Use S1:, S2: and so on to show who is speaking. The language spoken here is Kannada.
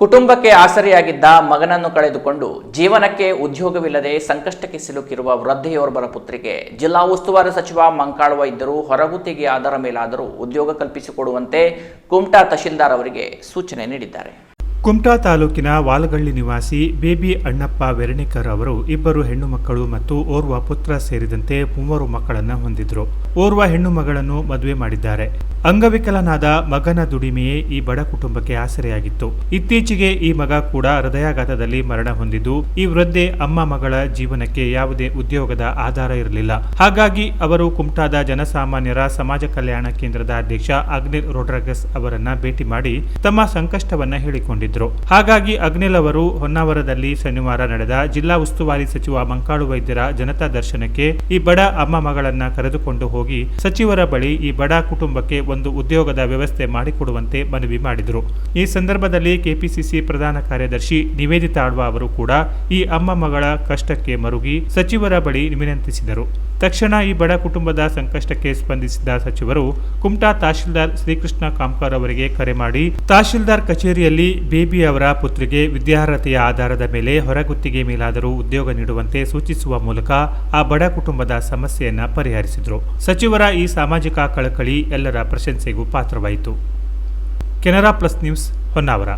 S1: ಕುಟುಂಬಕ್ಕೆ ಆಸರೆಯಾಗಿದ್ದ ಮಗನನ್ನು ಕಳೆದುಕೊಂಡು ಜೀವನಕ್ಕೆ ಉದ್ಯೋಗವಿಲ್ಲದೆ ಸಂಕಷ್ಟಕ್ಕೆ ಸಿಲುಕಿರುವ ವೃದ್ಧೆಯೋರ್ವರ ಪುತ್ರಿಗೆ ಜಿಲ್ಲಾ ಉಸ್ತುವಾರಿ ಸಚಿವ ಮಂಕಾಳುವ ಇದ್ದರೂ ಹೊರಗುತ್ತಿಗೆ ಆಧಾರ ಮೇಲಾದರೂ ಉದ್ಯೋಗ ಕಲ್ಪಿಸಿಕೊಡುವಂತೆ ಕುಮಟಾ ತಹಶೀಲ್ದಾರ್ ಅವರಿಗೆ ಸೂಚನೆ ನೀಡಿದ್ದಾರೆ.
S2: ಕುಮಟಾ ತಾಲೂಕಿನ ವಾಲಗಳ್ಳಿ ನಿವಾಸಿ ಬೇಬಿ ಅಣ್ಣಪ್ಪ ವೆರಣಿಕರ್ ಅವರು ಇಬ್ಬರು ಹೆಣ್ಣು ಮಕ್ಕಳು ಮತ್ತು ಓರ್ವ ಪುತ್ರ ಸೇರಿದಂತೆ ಮೂವರು ಮಕ್ಕಳನ್ನು ಹೊಂದಿದ್ರು. ಓರ್ವ ಹೆಣ್ಣು ಮಗಳನ್ನು ಮದುವೆ ಮಾಡಿದ್ದಾರೆ. ಅಂಗವಿಕಲನಾದ ಮಗನ ದುಡಿಮೆಯೇ ಈ ಬಡ ಕುಟುಂಬಕ್ಕೆ ಆಸರೆಯಾಗಿತ್ತು. ಇತ್ತೀಚೆಗೆ ಈ ಮಗ ಕೂಡ ಹೃದಯಾಘಾತದಲ್ಲಿ ಮರಣ ಹೊಂದಿದ್ದು, ಈ ವೃದ್ಧೆ ಅಮ್ಮ ಮಗಳ ಜೀವನಕ್ಕೆ ಯಾವುದೇ ಉದ್ಯೋಗದ ಆಧಾರ ಇರಲಿಲ್ಲ. ಹಾಗಾಗಿ ಅವರು ಕುಮಟಾದ ಜನಸಾಮಾನ್ಯರ ಸಮಾಜ ಕಲ್ಯಾಣ ಕೇಂದ್ರದ ಅಧ್ಯಕ್ಷ ಅಗ್ನಿಲ್ ರೋಡ್ರಗಸ್ ಅವರನ್ನ ಭೇಟಿ ಮಾಡಿ ತಮ್ಮ ಸಂಕಷ್ಟವನ್ನ ಹೇಳಿಕೊಂಡಿದ್ರು. ಹಾಗಾಗಿ ಅಗ್ನಿಲ್ ಅವರು ಹೊನ್ನಾವರದಲ್ಲಿ ಶನಿವಾರ ನಡೆದ ಜಿಲ್ಲಾ ಉಸ್ತುವಾರಿ ಸಚಿವ ಮಂಕಾಳು ವೈದ್ಯರ ಜನತಾ ದರ್ಶನಕ್ಕೆ ಈ ಬಡ ಅಮ್ಮ ಮಗಳನ್ನ ಕರೆದುಕೊಂಡು ಹೋಗಿ ಸಚಿವರ ಬಳಿ ಈ ಬಡ ಕುಟುಂಬಕ್ಕೆ ಒಂದು ಉದ್ಯೋಗದ ವ್ಯವಸ್ಥೆ ಮಾಡಿಕೊಡುವಂತೆ ಮನವಿ ಮಾಡಿದರು. ಈ ಸಂದರ್ಭದಲ್ಲಿ ಕೆಪಿಸಿಸಿ ಪ್ರಧಾನ ಕಾರ್ಯದರ್ಶಿ ನಿವೇದಿತಾ ಆಳ್ವ ಅವರು ಕೂಡ ಈ ಅಮ್ಮ ಮಗಳ ಕಷ್ಟಕ್ಕೆ ಮರುಗಿ ಸಚಿವರ ಬಳಿ ವಿನಂತಿಸಿದರು. ತಕ್ಷಣ ಈ ಬಡ ಕುಟುಂಬದ ಸಂಕಷ್ಟಕ್ಕೆ ಸ್ಪಂದಿಸಿದ ಸಚಿವರು ಕುಮಟಾ ತಹಶೀಲ್ದಾರ್ ಶ್ರೀಕೃಷ್ಣ ಕಾಮ್ಕಾರ್ ಅವರಿಗೆ ಕರೆ ಮಾಡಿ, ತಹಶೀಲ್ದಾರ್ ಕಚೇರಿಯಲ್ಲಿ ಬೇಬಿ ಅವರ ಪುತ್ರಿಗೆ ವಿದ್ಯಾರ್ಹತೆಯ ಆಧಾರದ ಮೇಲೆ ಹೊರಗುತ್ತಿಗೆ ಮೇಲಾದರೂ ಉದ್ಯೋಗ ನೀಡುವಂತೆ ಸೂಚಿಸುವ ಮೂಲಕ ಆ ಬಡ ಕುಟುಂಬದ ಸಮಸ್ಯೆಯನ್ನ ಪರಿಹರಿಸಿದರು. ಸಚಿವರ ಈ ಸಾಮಾಜಿಕ ಕಳಕಳಿ ಎಲ್ಲರ ಪ್ರಶಂಸೆಗೂ ಪಾತ್ರವಾಯಿತು. Canara plus news Honnavar.